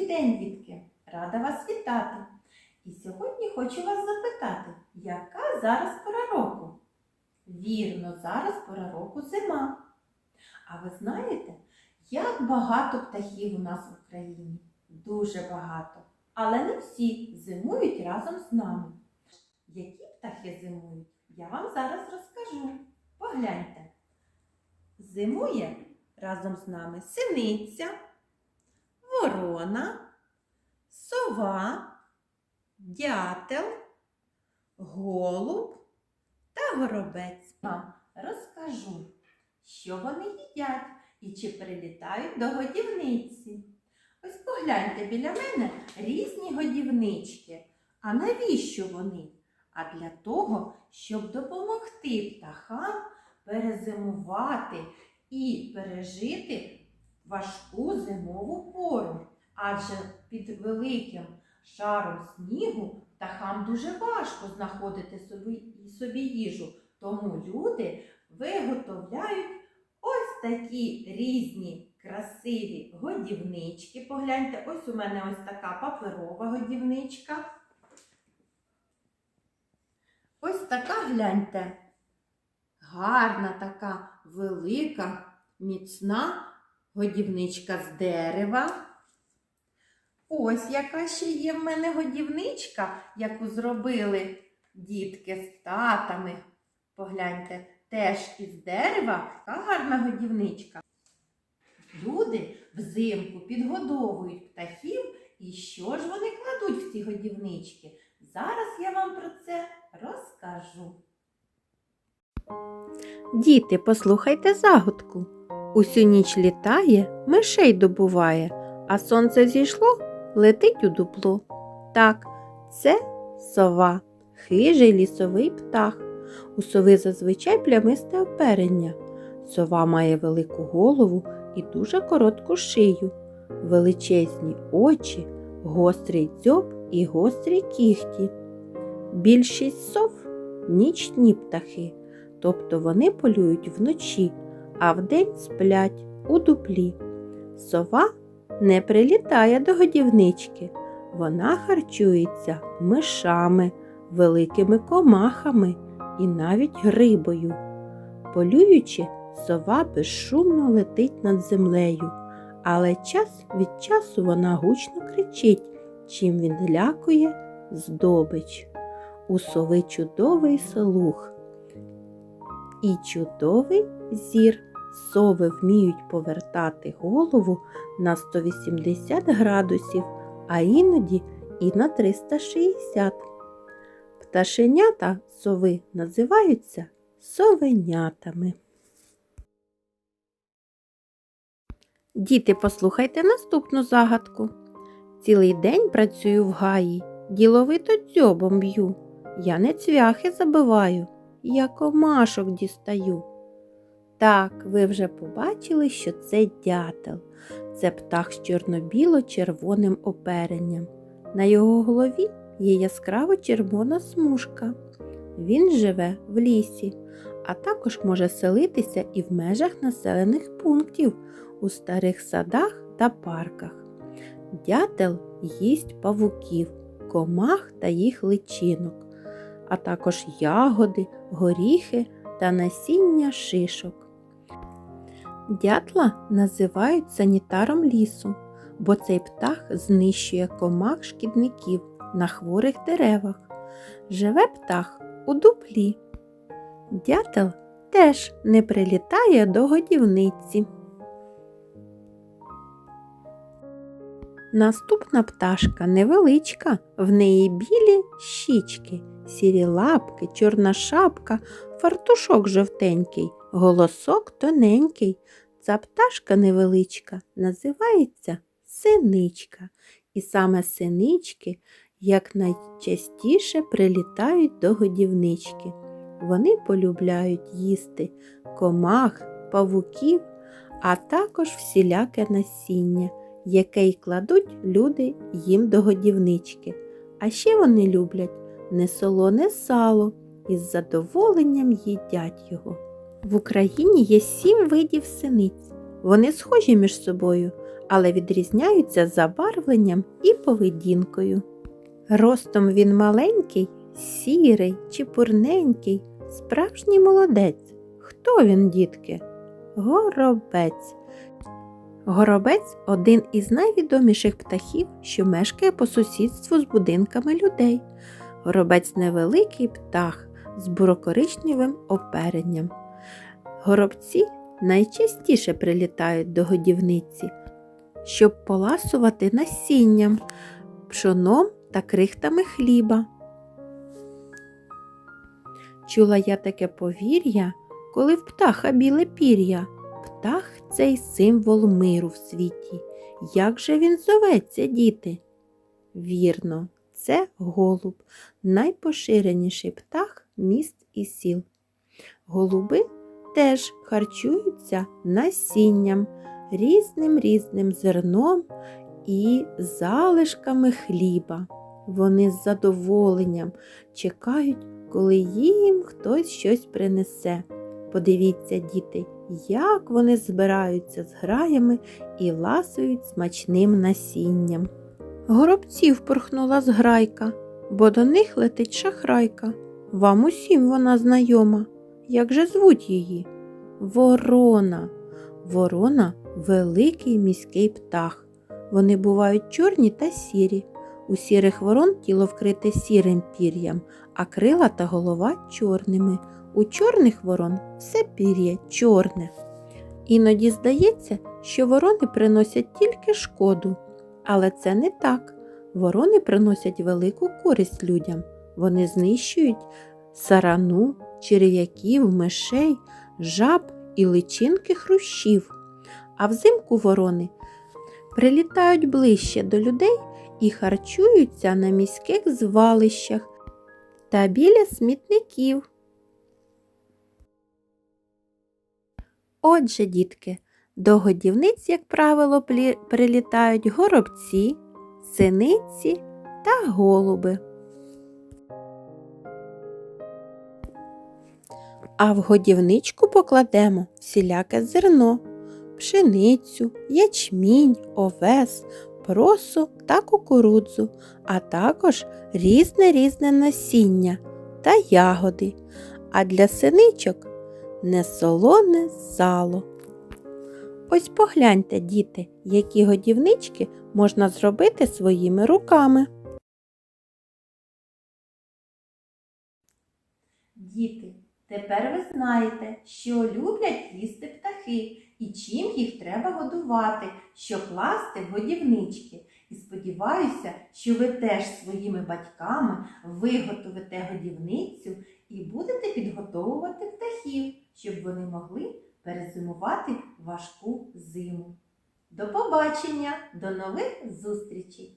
Добрий день, дітки! Рада вас вітати! І сьогодні хочу вас запитати, яка зараз пора року? Вірно, зараз пора року зима. А ви знаєте, як багато птахів у нас в Україні? Дуже багато. Але не всі зимують разом з нами. Які птахи зимують? Я вам зараз розкажу. Погляньте. Зимує разом з нами синиця, ворона, сова, дятел, голуб та горобець. Вам розкажу, що вони їдять і чи прилітають до годівниці. Ось погляньте біля мене різні годівнички. А навіщо вони? А для того, щоб допомогти птахам перезимувати і пережити важку зимову пору. Адже під великим шаром снігу птахам дуже важко знаходити собі, собі їжу. Тому люди виготовляють ось такі різні красиві годівнички. Погляньте, ось у мене ось така паперова годівничка. Ось така, гляньте, гарна така велика, міцна годівничка з дерева. Ось яка ще є в мене годівничка, яку зробили дітки з татами. Погляньте, теж із дерева така гарна годівничка. Люди взимку підгодовують птахів, і що ж вони кладуть в ці годівнички? Зараз я вам про це розкажу. Діти, послухайте загадку. Усю ніч літає, мишей добуває, а сонце зійшло, летить у дупло. Так, це сова, хижий лісовий птах. У сови зазвичай плямисте оперення. Сова має велику голову і дуже коротку шию, величезні очі, гострий дзьоб і гострі кіхті. Більшість сов нічні птахи, тобто вони полюють вночі, а вдень сплять у дуплі. Сова не прилітає до годівнички, вона харчується мишами, великими комахами і навіть грибою. Полюючи, сова безшумно летить над землею, але час від часу вона гучно кричить, чим він лякує здобич. У сови чудовий слух і чудовий зір. Сови вміють повертати голову на 180 градусів, а іноді і на 360. Пташенята сови називаються совенятами. Діти, послухайте наступну загадку. Цілий день працюю в гаї, діловито дзьобом б'ю. Я не цвяхи забиваю, я комашок дістаю. Так, ви вже побачили, що це дятел. Це птах з чорно-біло-червоним оперенням. На його голові є яскраво червона смужка. Він живе в лісі, а також може селитися і в межах населених пунктів у старих садах та парках. Дятел їсть павуків, комах та їх личинок, а також ягоди, горіхи та насіння шишок. Дятла називають санітаром лісу, бо цей птах знищує комах шкідників на хворих деревах. Живе птах у дуплі. Дятел теж не прилітає до годівниці. Наступна пташка невеличка, в неї білі щічки, сірі лапки, чорна шапка, фартушок жовтенький, голосок тоненький. Ця пташка невеличка називається синичка. І саме синички якнайчастіше прилітають до годівнички. Вони полюбляють їсти комах, павуків, а також всіляке насіння, яке й кладуть люди їм до годівнички. А ще вони люблять несолоне сало і з задоволенням їдять його. В Україні є сім видів синиць. Вони схожі між собою, але відрізняються забарвленням і поведінкою. Ростом він маленький, сірий, чіпурненький, справжній молодець. Хто він, дітки? Горобець. Горобець один із найвідоміших птахів, що мешкає по сусідству з будинками людей. Горобець невеликий птах з бурокоричневим оперенням. Горобці найчастіше прилітають до годівниці, щоб поласувати насінням, пшоном та крихтами хліба. Чула я таке повір'я, коли в птаха біле пір'я. Птах цей символ миру в світі. Як же він зоветься, діти? Вірно, це голуб, найпоширеніший птах міст і сіл. Голуби теж харчуються насінням, різним різним зерном і залишками хліба. Вони з задоволенням чекають, коли їм хтось щось принесе. Подивіться, діти, як вони збираються з граями і ласують смачним насінням. Горобців порхнула зграйка, бо до них летить шахрайка. Вам усім вона знайома. Як же звуть її? Ворона. Ворона великий міський птах. Вони бувають чорні та сірі. У сірих ворон тіло вкрите сірим пір'ям, а крила та голова чорними. У чорних ворон все пір'я чорне. Іноді здається, що ворони приносять тільки шкоду. Але це не так. Ворони приносять велику користь людям. Вони знищують сарану, черв'яків, мишей, жаб і личинки хрущів. А взимку ворони прилітають ближче до людей і харчуються на міських звалищах та біля смітників. Отже, дітки, до годівниць, як правило, прилітають горобці, синиці та голуби. А в годівничку покладемо всіляке зерно, пшеницю, ячмінь, овес, просу та кукурудзу, а також різне різне насіння та ягоди, а для синичок несолоне сало. Ось погляньте, діти, які годівнички можна зробити своїми руками. Діти, тепер ви знаєте, що люблять їсти птахи і чим їх треба годувати, що класти годівнички. І сподіваюся, що ви теж своїми батьками виготовите годівницю і будете підготовувати птахів, щоб вони могли перезимувати важку зиму. До побачення, до нових зустрічей!